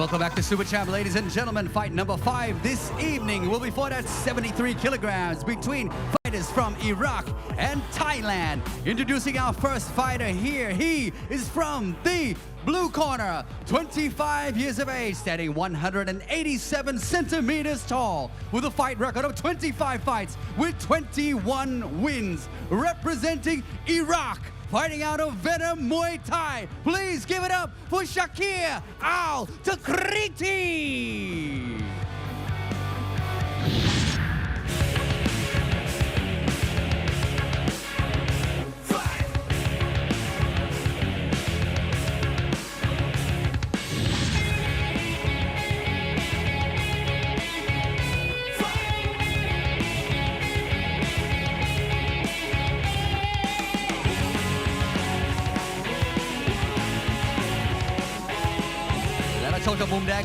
welcome back to Super Champ, ladies and gentlemen. Fight number five this evening will be fought at 73 kilograms between fighters from Iraq and Thailand. Introducing our first fighter here. He is from the blue corner, 25 years of age, standing 187 centimeters tall, with a fight record of 25 fights with 21 wins, representing Iraq fighting out of Venom Muay Thai. Please give it up for Shakir Al Takriti.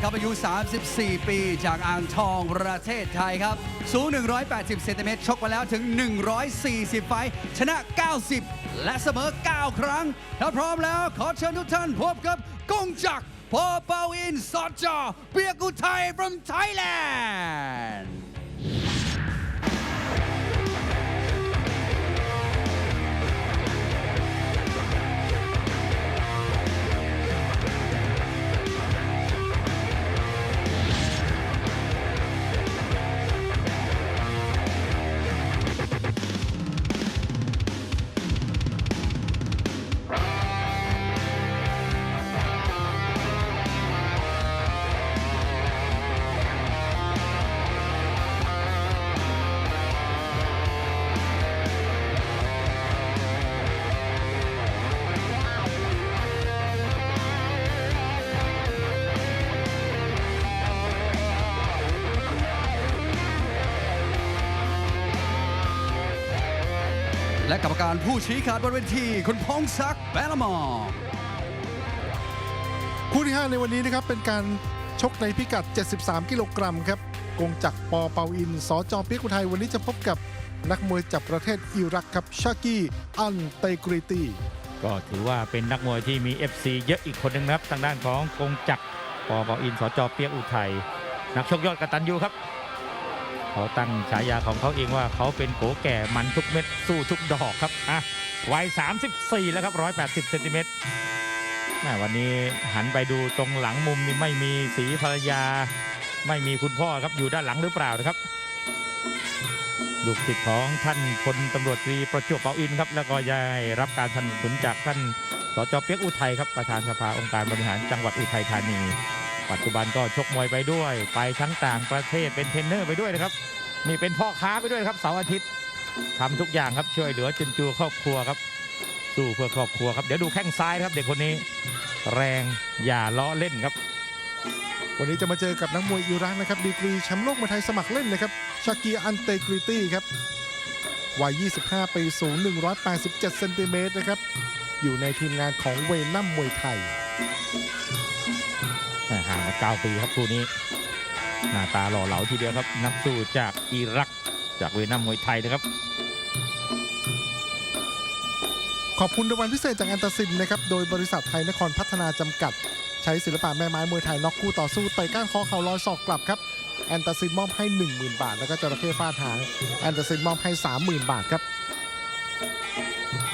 ครับอายุ 34 ปี จากอ่างทองประเทศไทยครับ สูง 180 เซนติเมตรชกมาแล้วถึง 140 ไฟท์ชนะ 90 และเสมอ 9 ครั้ง ถ้าพร้อมแล้วขอเชิญทุกท่านพบกับกงจักรพอเปาอินสอดจอเปียกุไทย from Thailand กรรมการผู้ชี้ขาดบนเวทีคุณพงศักดิ์แปลละมองคู่ที่ 5 ในวันนี้นะครับ เป็นการชกในพิกัด 73 กิโลกรัมครับกงจักรปอเปาอินสจเปียกอุทัยวันนี้จะพบกับนักมวยจากประเทศอิรักครับชากีอันเตกริตีก็ถือว่าเป็นนักมวยที่มี FC เยอะอีกคนหนึ่งนะครับ ทางด้านของกงจักรปอปออินสจเปียกอุทัยนักชกยอดกตันยูครับ เขาตั้งฉายาของเขาเองว่าเขาเป็นโกแก่มันทุกเม็ดสู้ทุกดอกครับอะวัย 34 แล้วครับ 180เซนติเมตรแม่วันนี้หันไปดูตรงหลังมุมนี่ไม่มีสีภรรยา ไม่มีคุณพ่อครับอยู่ด้านหลังหรือเปล่านะครับลูกศิษย์ของท่านพลตำรวจตรีประจวบเปาอินครับ แล้วก็ได้รับการสนับสนุนจากท่านสจเปียกอุทัยครับประธานสภาองค์การบริหารจังหวัดอุทัยธานี ปัจจุบันก็ชกมวยไปด้วย ไปทั้งต่างประเทศเป็นเทรนเนอร์ไปด้วยนะครับ นี่เป็นพ่อค้าไปด้วยครับเสาร์อาทิตย์ทำทุกอย่างครับช่วยเหลือจุนจูครอบครัวครับ สู้เพื่อครอบครัวครับเดี๋ยวดูแข้งซ้ายครับ เด็กคนนี้ แรงอย่าล้อเล่นครับ วันนี้จะมาเจอกับนักมวยอิรักนะครับดีกรีแชมป์โลกมวยไทยสมัครเล่นนะครับชากีอันเตกริตี้ครับวัย 25 ปี สูง 187 เซนติเมตรนะครับ อยู่ในทีมงานของเวนัมมวยไทย ห่างกันเก้าปีครับคู่นี้ หน้าตาหล่อเหลาทีเดียวครับ นักสู้จากอิรักจากเวียดนามมวยไทยนะครับ ขอบคุณรางวัลพิเศษจากแอนตาซินนะครับ โดยบริษัทไทยนครพัฒนาจำกัด ใช้ศิลปะแม่ไม้มวยไทยน็อกคู่ต่อสู้เตะก้านคอเข่าลอยศอกกลับครับแอนตาซินมอบให้ 10,000 บาท แล้วก็จระเข้ฟาดหางแอนตาซินมอบให้ 30,000 บาทครับ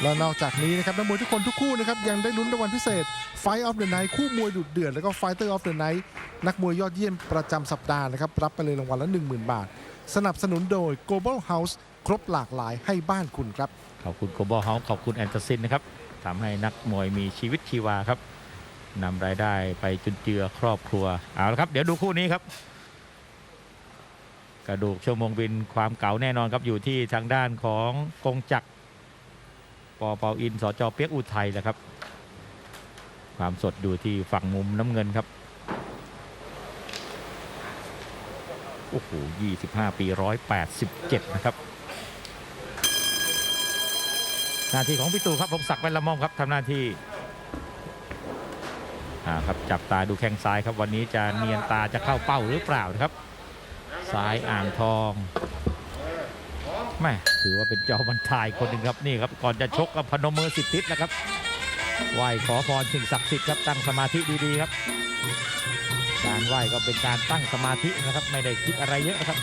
และนอกจากนี้นะครับนักมวยทุกคนทุกคู่นะครับยังได้ลุ้นรางวัลพิเศษ Fight of the Night คู่มวยดุเดือดแล้วก็ Fighter of the Night นักมวยยอดเยี่ยมประจำสัปดาห์นะครับรับไปเลยรางวัลละ 10,000 บาท สนับสนุนโดย Global House ครบหลากหลายให้บ้านคุณครับ ขอบคุณโกบอลเฮาส์ขอบคุณแอนเตอร์ซินนะครับทำให้นักมวยมีชีวิตชีวาครับนำรายได้ไปจุนเจือครอบครัวเอาละครับ เดี๋ยวดูคู่นี้ครับ กระดูกชั่วโมงบินความเก่าแน่นอนครับอยู่ที่ทางด้านของกงจักร ปอเปาอินสจเปียกอุทัยแหละครับ ความสดดูที่ฝั่งมุมน้ำเงินครับโอ้โห25 ปี 187 นะครับ หน้าที่ของพี่ตู่ครับพงศักดิ์แว่นละมอมครับทำหน้าที่อ่าครับจับตาดูแข้งซ้ายครับวันนี้จะเนียนตาจะเข้าเป้าหรือเปล่านะครับ ซ้ายอ่างทอง แม่ถือว่าเป็นเจ้าบรรทายคนหนึ่งครับนี่ครับก่อนจะชกกับพนมมือสิทธิศนะครับไหว้ขอพรสิ่งศักดิ์สิทธิ์ครับตั้งสมาธิดีๆครับ การไหว้ก็เป็นการตั้งสมาธินะครับ ไม่ได้คิดอะไรเยอะครับ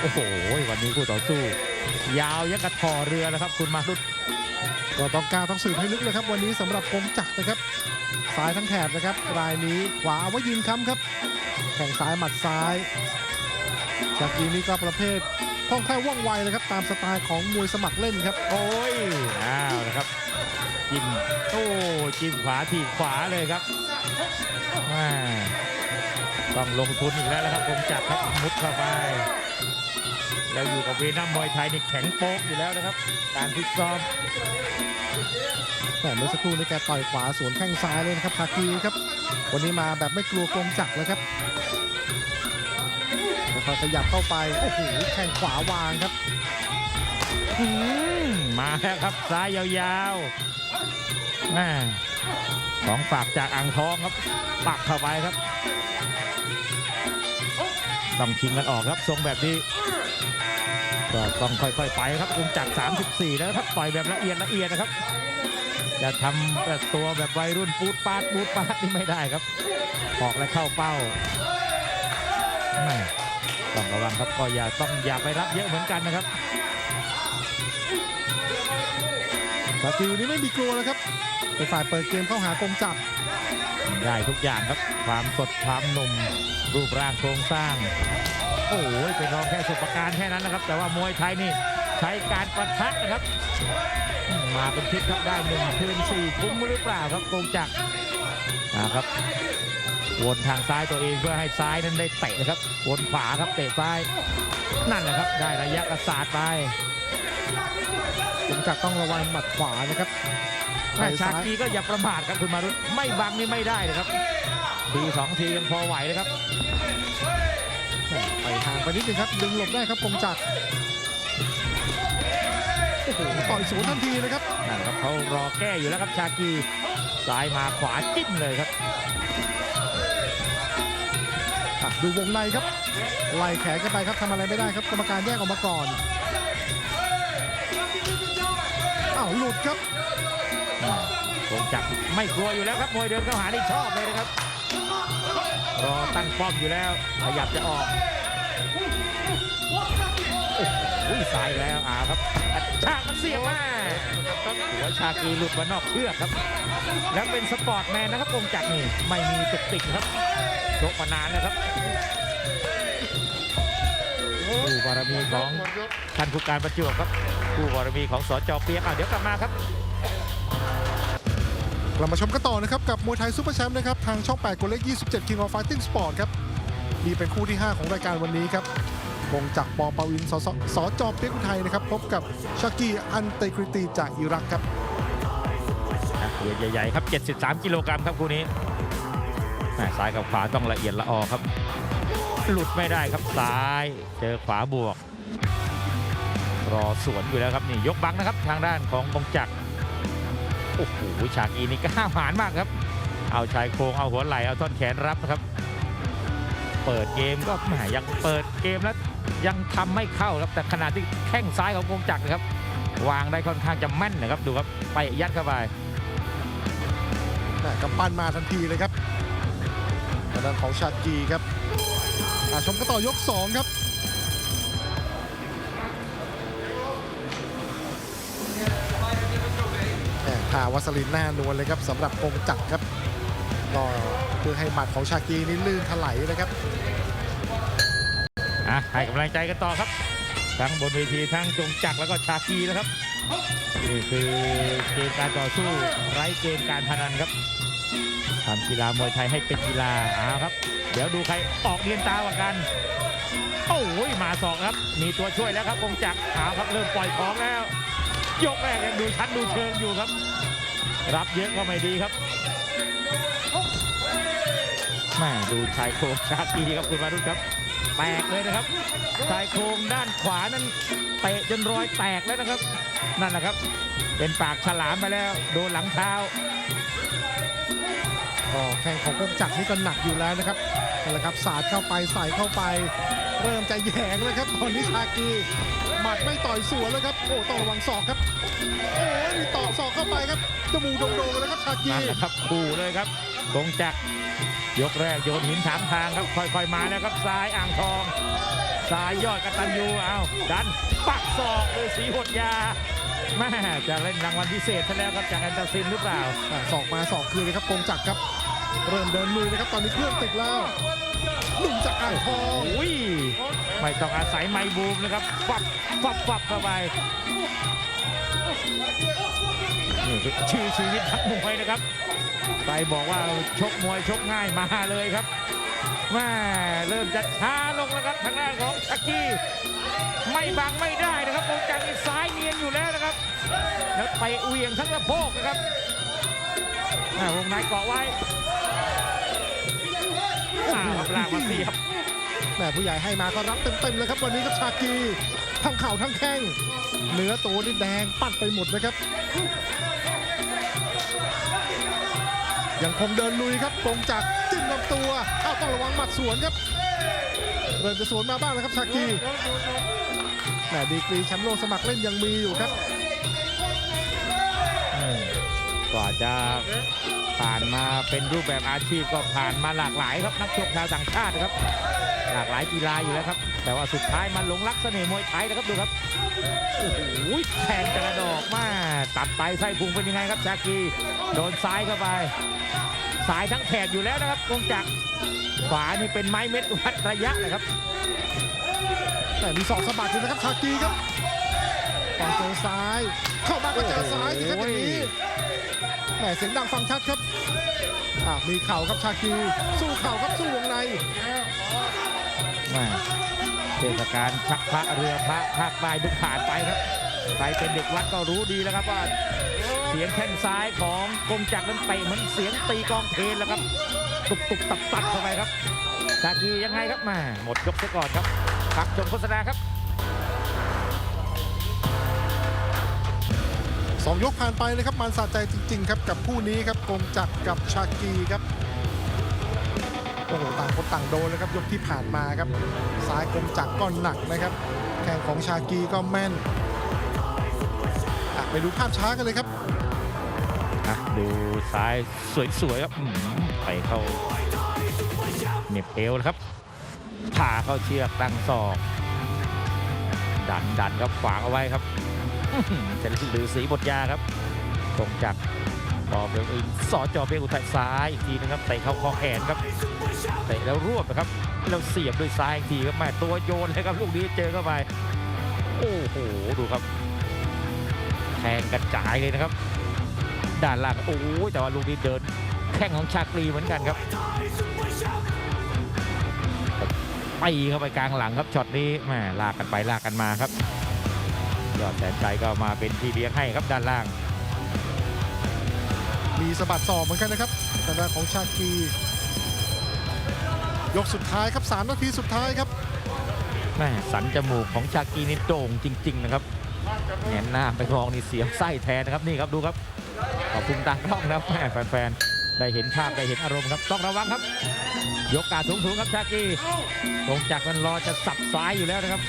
โอ้โหวันนี้คู่ต่อสู้ ยาวยักกระทอเรือแล้วครับ คุณมารุตก็ต้องการต้องสืบให้ลึกเลยครับ วันนี้สำหรับกงจักรนะครับซ้ายทั้งแถบนะครับรายนี้ขวาเอาไว้ยืนค้ำครับแข่งซ้ายหมัดซ้าย ชากีนี่ก็ประเภทคล่องแคล่วว่องไวเลยครับ ตามสไตล์ของมวยสมัครเล่นครับ โอ้ยอ้าวนะครับจิ้มโอ้จิ้มขวาทีบขวาเลยครับมาต้องลงทุนอีกแล้วนะครับคงจักรครับมุดเข้าไปแล้วอยู่กับเวนัมมวยไทยนี่แข็งโป๊กอยู่แล้วนะครับ การฟิตซ้อมแต่เมื่อสักครู่นี้แกต่อยขวาสวนแข้งซ้ายเลยนะครับชากีครับ วันนี้มาแบบไม่กลัวกงจักรเลยครับ ค่อยๆขยับเข้าไป โอ้โห แข้งขวาวางครับ อืมมาแล้วครับซ้ายยาวๆแม่ของฝากจากอ่างทองครับ ปักเข้าไปครับ ต้องชิงกันออกครับทรงแบบนี้ก็ต้องค่อยๆไปครับคงจาก 34 แล้วครับต่อยแบบละเอียดละเอียดนะครับ จะทำแบบตัวแบบวัยรุ่นปูดปาดปูดปาดนี่ไม่ได้ครับ ออกและเข้าเป้าแม่ ต้องระวังครับก็อย่าต้องอย่าไปรับเยอะเหมือนกันนะครับชากีวันนี้ไม่มีกลัวแล้วครับเป็นฝ่ายเปิดเกมเข้าหากงจักรได้ทุกอย่างครับความสดความหนุ่มรูปร่างโครงสร้าง โอ้ยเป็นรองแค่สุปการแค่นั้นนะครับ แต่ว่ามวยไทยนี่ใช้การประทักนะครับ มาเป็นทิศครับได้หนึ่งคืนสี่คุ้มหรือเปล่าครับโกงจักรนะครับ วนทางซ้ายตัวเองเพื่อให้ซ้ายนั้นได้เตะนะครับ วนขวาครับเตะซ้าย นั่นแหละครับ ได้ระยะกระสาดไปกงจักรต้องระวังหมัดขวานะครับแม่ชากีก็อย่าประมาทครับคุณมารุตไม่บังนี่ไม่ได้เลยครับทีสองทียังพอไหวเลยครับไปทางไปนิดนึงครับ ดึงหลบได้ครับกงจักรโอ้โหต่อยสวนทันทีนะครับนั่นครับเขารอแก้อยู่แล้วครับชากีซ้ายมาขวาจิ้มเลยครับ อะดูวงในครับไล่แขนกันไปครับทำอะไรไม่ได้ครับกรรมการแยกออกมาก่อนอ้าวหลุดครับคงจับไม่กลัวอยู่แล้วครับมวยเดินเข้าหาได้ชอบเลยนะครับ รอตั้งป้อมอยู่แล้ว ขยับจะออกโอ้โหสายแล้วอ่าครับชากมันเสียบมาหัวชากีหลุดมานอกเชือกครับ แล้วเป็นสปอร์ตแมนนะครับคงจักรนี่ไม่มีตุกติกครับโชกมานานแล้วครับผู้บารมีของท่านผู้การประจวบครับผู้บารมีของสจเปียกอะเดี๋ยวกลับมาครับเรามาชมกันต่อนะครับกับมวยไทยซูเปอร์แชมป์นะครับทางช่อง 8กดเลข 27 King of Fighting Sport ครับนี่เป็นคู่ที่ 5 ของรายการวันนี้ครับ วงจักปอปาวินสสสจเปียกอุทัยนะครับ พบกับชากีอันเตกริตีจากอิรักครับเวใหญ่ๆครับ 73 กิโลกรัมครับคู่นี้ซ้ายกับขวาต้องละเอียดละออครับ หลุดไม่ได้ครับซ้ายเจอขวาบวก รอสวนอยู่แล้วครับนี่ยกบังนะครับ ทางด้านของบงจักรโอ้โหฉากอีนี่ก็ห้าหาญมากครับ เอาชายโครงเอาหัวไหล่เอาท่อนแขนรับนะครับ เปิดเกมก็แหมยังเปิดเกมแล้วยังทำไม่เข้าครับแต่ขณะที่แข้งซ้ายของกงจักรนะครับ วางได้ค่อนข้างจะแม่นนะครับดูครับไปยัดเข้าไปกำปั้นมาทันทีเลยครับทางด้านของชากีครับชมกันต่อยก 2 ครับแหม่ทาวัสลินหน้านวลเลยครับสำหรับกงจักรครับ ก็เพื่อให้หมัดของชากีนี่ลื่นถลายเลยครับอะให้กำลังใจกันต่อครับ ทั้งบนเวทีทั้งจงจักรแล้วก็ชาคีนะครับนี่คือเกมการต่อสู้ไร้เกมการพนันครับทำกีฬามวยไทยให้เป็นกีฬาเอาครับ เดี๋ยวดูใครออกเรียนตากว่ากันโอ้ยมาสองครับ มีตัวช่วยแล้วครับกงจักรเอาครับเริ่มปล่อยของแล้ว ยกแรกยังดูชั้นดูเชิงอยู่ครับ รับเยอะก็ไม่ดีครับ แม่ดูชายโครงชาคีครับคุณมารุตครับ แตกเลยนะครับชายโครงด้านขวานั้นเตะจนรอยแตกแล้วนะครับ นั่นแหละครับ เป็นปากฉลามไปแล้ว โดนหลังเท้าก็แข่งของกงจักรนี่ก็หนักอยู่แล้วนะครับนั่นแหละครับสาดเข้าไปใส่เข้าไป เริ่มจะแยงแล้วครับตอนนี้ชากีหมัดไม่ต่อยสวนแล้วครับโอ้ต้องระวังศอกครับโอ้ยมีต่อศอกเข้าไปครับจมูกโด่งๆเลยครับชากีนั่นแหละครับคู่เลยครับกงจักร ยกแรกโยนหินถามทางครับค่อยๆมาแล้วครับซ้ายอ่างทองซ้ายยอดกตันยูเอาดันปักศอกเลยสีหดยาแม่จะเล่นรางวัลพิเศษซะแล้วครับจากแอนตาซินหรือเปล่าอะศอกมาศอกคืนเลยครับกงจักรครับ เริ่มเดินลุยนะครับตอนนี้เครื่องติดแล้วหนุ่มจากอ่างทองอุ้ยไม่ต้องอาศัยไมค์บูมนะครับฟับฟับฟับเข้าไป นี่คือชื่อชีวิตนักมวยนะครับใครบอกว่าชกมวยชกง่ายมาเลยครับแม่เริ่มจะช้าลงแล้วครับทางด้านของชักกี้ไม่บังไม่ได้นะครับวงจักรนี่ซ้ายเนียนอยู่แล้วนะครับ แล้วไปเวียงทั้งสะโพกนะครับวงในเกาะไว้อ้าวลากมาเสียบแม่ผู้ใหญ่ให้มาก็รับเต็มๆเลยครับวันนี้ครับชากี ทั้งเข่าทั้งแข้งเนื้อตัวนี่แดงปัดไปหมดนะครับ ยังคงเดินลุยครับกงจักจิ้มลำตัวอ้าวต้องระวังหมัดสวนครับ เริ่มจะสวนมาบ้างแล้วครับชากีแหมดีกรีแชมป์โลกสมัครเล่นยังมีอยู่ครับกว่าจะผ่านมาเป็นรูปแบบอาชีพก็ผ่านมาหลากหลายครับนักชกชาวต่างชาติครับ หลากหลายกีฬาอยู่แล้วครับ แต่ว่าสุดท้ายมาหลงรักเสน่ห์มวยไทยนะครับดูครับโอ้โหแทงแต่ละดอกมาตัดไปไส้พุงเป็นยังไงครับชากีโดนซ้ายเข้าไปสายทั้งแถบอยู่แล้วนะครับกงจักรขวานี่เป็นไม้เม็ดวัดระยะเลยครับ แต่มีศอกสะบัดอยู่นะครับชากีครับต่อเจอซ้าย เข้ามาก็เจอซ้ายสิครับอย่างนี้แหมเสียงดังฟังชัดครับมีเข่าครับชากีสู้เข่าครับสู้วงในแม่ เทศกาลชักพระเรือพระภาคใต้เพิ่งผ่านไปครับใครเป็นเด็กวัดก็รู้ดีแล้วครับว่า เสียงแข้งซ้ายของกงจักรนั้นเตะเหมือนเสียงตีกองเพลนแล้วครับตุบตุบตับตับเข้าไปครับชากียังไงครับมาหมดยกเสก่อนครับพักชมโฆษณาครับสองยกผ่านไปเลยครับมันสะใจจริง ๆ ครับกับคู่นี้ครับกงจักรกับชากีครับ โอ้โหต่างคนต่างโดนเลยครับยกที่ผ่านมาครับซ้ายกงจักรก็หนักนะครับ แข้งของชากีก็แม่นไปดูภาพช้ากันเลยครับดูซ้ายสวยๆครับไปเข้าเน็บเอวนะครับผ่าเข้าเชือกตั้งศอกดันดันครับขวางเอาไว้ครับอื้อหือจะหรือสีบทยาครับตรงจาก บอเบลอินสอจอเบลอุทัยซ้ายอีกทีนะครับเตะเข้าคอแขนครับเตะแล้วรวบนะครับแล้วเสียบด้วยซ้ายอีกทีครับแม่ตัวโยนเลยครับลูกนี้เจอเข้าไปโอ้โหดูครับแทงกระจายเลยนะครับ ด้านล่างโอ้ยแต่ว่าลูกนี้เดินแข้งของชากรีเหมือนกันครับไปเข้าไปกลางหลังครับช็อตนี้แหมลากกันไปลากกันมาครับ ยอดแสนใจก็มาเป็นทีเลี้ยงให้ครับด้านล่าง มีสะบัดศอกเหมือนกันนะครับทางด้านของชากียกสุดท้ายครับ3นาทีสุดท้ายครับแม่สันจมูกของชากีนี่โด่งจริง ๆ นะครับแงนหน้าไปมองนี่เสียงไส้แทนนะครับนี่ครับดูครับขอบคุณตากล้องนะแม่แฟนๆได้เห็นภาพได้เห็นอารมณ์ครับต้องระวังครับ ยกกาดสูงๆครับชากีตรงจากมันรอจะสับซ้ายอยู่แล้วนะครับ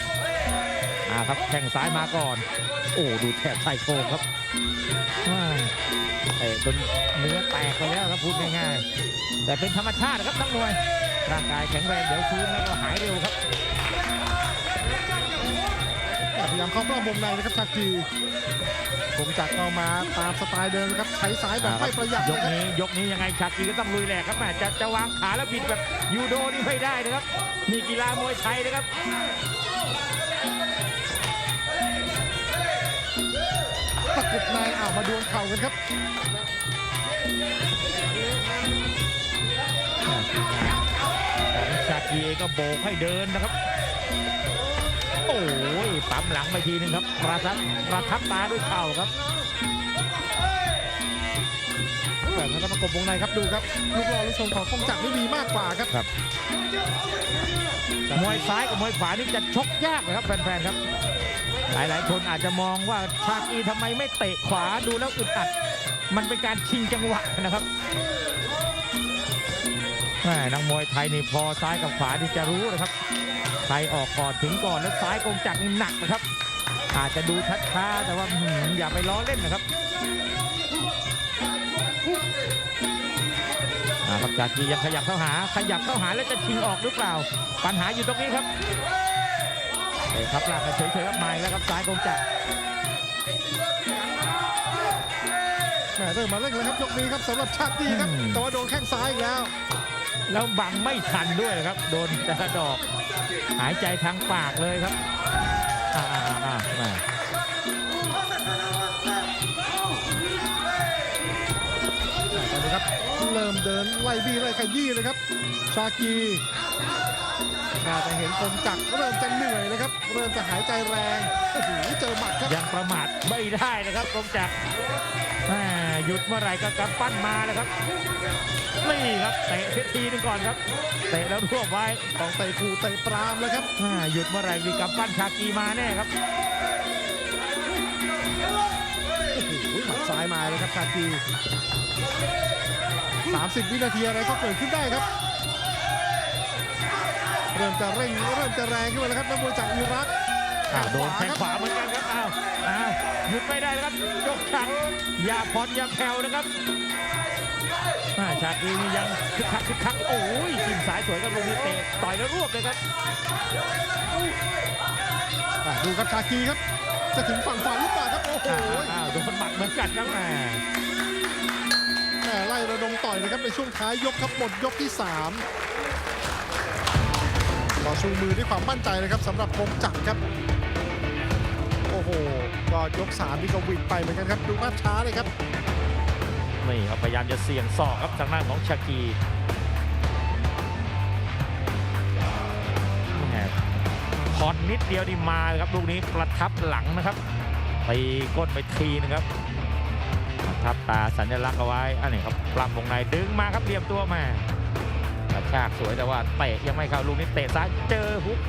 อ่าครับแข้งซ้ายมาก่อน โอ้ดูแถบชายโครงครับ ตะจนเนื้อแตกไปแล้วครับพูดง่ายๆแต่เป็นธรรมชาตินะครับนักมวยร่างกายแข็งแรงเดี๋ยวฟื้นแล้วก็หายเร็วครับพยายามเข้าเป้าวงในนะครับชากีกงจักรเข้ามาตามสไตล์เดิมนะครับใช้ซ้ายแบบไม่ประหยัดยกนะครับนี้ยกนี้ยังไงชากีก็ต้องลุยแหลกครับแม่จะจะวางขาแล้วบิดแบบยูโดนี่ไม่ได้นะครับนี่กีฬามวยไทยนะครับ ตะกุดในอ้าวมาดวลเข่ากันครับชากีเอก็โบกให้เดินนะครับ โอ้ยปั๊มหลังไปทีนึงครับประทับประทับตาด้วยเข่าครับ แต่ถ้าประกบวงในครับดูครับลูกรอลูกชนของกงจักรนี่มีมากกว่าครับครับ มวยซ้ายกับมวยขวานี่จะชกยากนะครับแฟนๆครับ หลายๆ คนอาจจะมองว่าชากีทำไมไม่เตะขวาดูแล้วอึดอัด มันเป็นการชิงจังหวะนะครับแม่นักมวยไทยนี่พอซ้ายกับขวาที่จะรู้นะครับใครออกก่อนถึงก่อนแล้วซ้ายกงจักรนี่หนักนะครับอาจจะดูช้าๆแต่ว่าอื้อหืออย่าไปล้อเล่นนะครับ ครับจากกียังขยับเข้าหา ขยับเข้าหาแล้วจะชิงออกหรือเปล่า ปัญหาอยู่ตรงนี้ครับเอ้ยครับลากมาเฉยๆครับไม้แล้วครับซ้ายกงจักรแหม่เริ่มมาเร่งแล้วครับยกนี้ครับสำหรับชาติดีครับแต่ว่าโดนแข้งซ้ายอีกแล้ว แล้วบังไม่ทันด้วยนะครับ โดนแต่ละดอก หายใจทางปากเลยครับ อ่าอ่าอ่ามา เริ่มเดินไล่บี้ไล่ขยี้เลยครับ ชากีน่าจะเห็นคมจักรเริ่มจะเหนื่อยเลยครับ เริ่มจะหายใจแรงโอ้โหเจอหมัดครับยังประมาทไม่ได้นะครับกงจักรแม่หยุดเมื่อไหร่ก็กำปั้นมาแล้วครับนี่ครับเตะเสียทีหนึงก่อนครับเตะแล้วรวบไว้ต้องเตะขู่เตะปรามเลยครับอ่าหยุดเมื่อไหร่มีกำปั้นชากีมาแน่ครับโอ้โหหมัดซ้ายมาเลยครับชากี 30 วินาทีอะไรก็เกิดขึ้นได้ครับ เริ่มจะเร่งเริ่มจะแรงขึ้นมาแล้วครับนักมวยจากอิรักอ้าวโดนแข้งครับขวาเหมือนกันครับ อ้าว อ้าวหยุดไม่ได้นะครับ ยกฉักอย่าผ่อนอย่าแผ่วนะครับอ่าชากีนี่ยังคึกคักคึกคัก โอ้ยจิ้มสายสวยกับลงนี้เตะต่อยแล้วรวบเลยครับอะดูครับชากีครับ จะถึงฝั่งฝันหรือเปล่าครับ โอ้โหอ้าวโดนหมัดเหมือนกันครับแหมแหม่ ไล่ระดมต่อยนะครับในช่วงท้ายยกครับหมดยกที่ 3 ต่อชูมือด้วยความมั่นใจเลยครับสำหรับคมจักรครับ โอ้โห ก็ยก3นี่ก็วิดไปเหมือนกันครับ ดูภาพช้าเลยครับ นี่ครับพยายามจะเสี่ยงศอกครับทางด้านของชากีแหมผ่อนนิดเดียวนี่มาเลยครับลูกนี้ประทับหลังนะครับตีก้นไปทีนึงครับ ทับตาสัญลักษณ์เอาไว้อันนี้ครับปรับวงในดึงมาครับเรียมตัวมากระชากสวยแต่ว่าเตะยังไม่เข้าลูกนี้เตะซ้ายเจอฮุก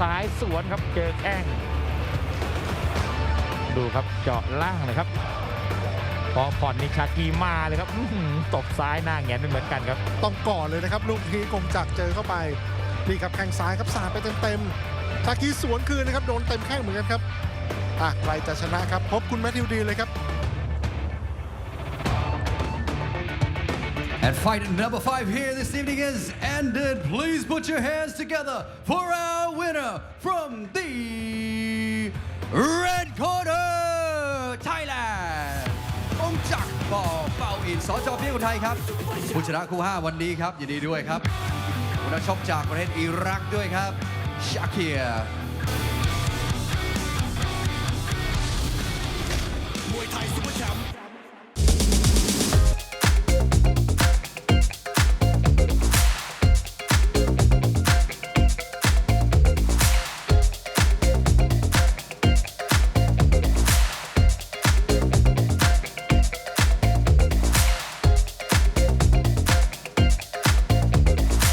ซ้ายสวนครับเจอแข้งดูครับเจาะล่างเลยครับ พอผ่อนนิชากีมาเลยครับตบซ้ายหน้าแงนเป็นเหมือนกันครับ ต้องก่อนเลยนะครับลูกนี้คมจักเจอเข้าไปนี่ครับแข้งซ้ายครับสาดไปเต็มๆชากีสวนคืนนะครับโดนเต็มแข้งเหมือนกันครับอะใครจะชนะครับพบคุณแมทธิวดีเลยครับ And fight number five here this evening is ended. Please put your hands together for our winner from the red corner, Thailand. องจักรบอเป่าอินสจเพียงอุทัยครับ ผู้ชนะคู่ 5 วันนี้ครับยินดีด้วยครับผู้นักชกจากประเทศอิรักด้วยครับชาเคีย